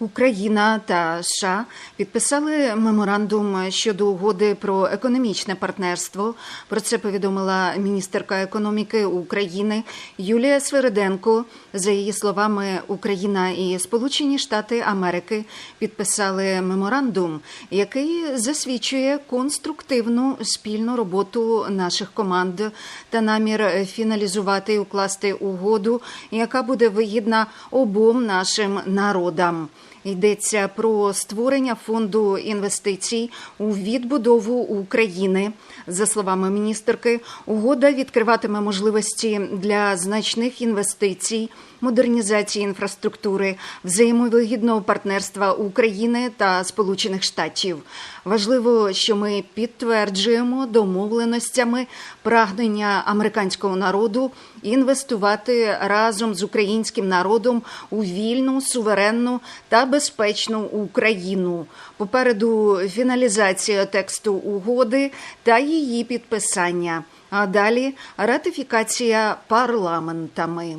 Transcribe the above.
Україна та США підписали меморандум щодо угоди про економічне партнерство. Про це повідомила міністерка економіки України Юлія Свериденко. За її словами, Україна і Сполучені Штати Америки підписали меморандум, який засвідчує конструктивну спільну роботу наших команд та намір фіналізувати і укласти угоду, яка буде вигідна обом нашим народам. Йдеться про створення фонду інвестицій у відбудову України. За словами міністерки, угода відкриватиме можливості для значних інвестицій, модернізації інфраструктури, взаємовигідного партнерства України та Сполучених Штатів. Важливо, що ми підтверджуємо домовленостями прагнення американського народу інвестувати разом з українським народом у вільну, суверенну та безпечну Україну. Попереду фіналізація тексту угоди та її підписання. А далі ратифікація парламентами.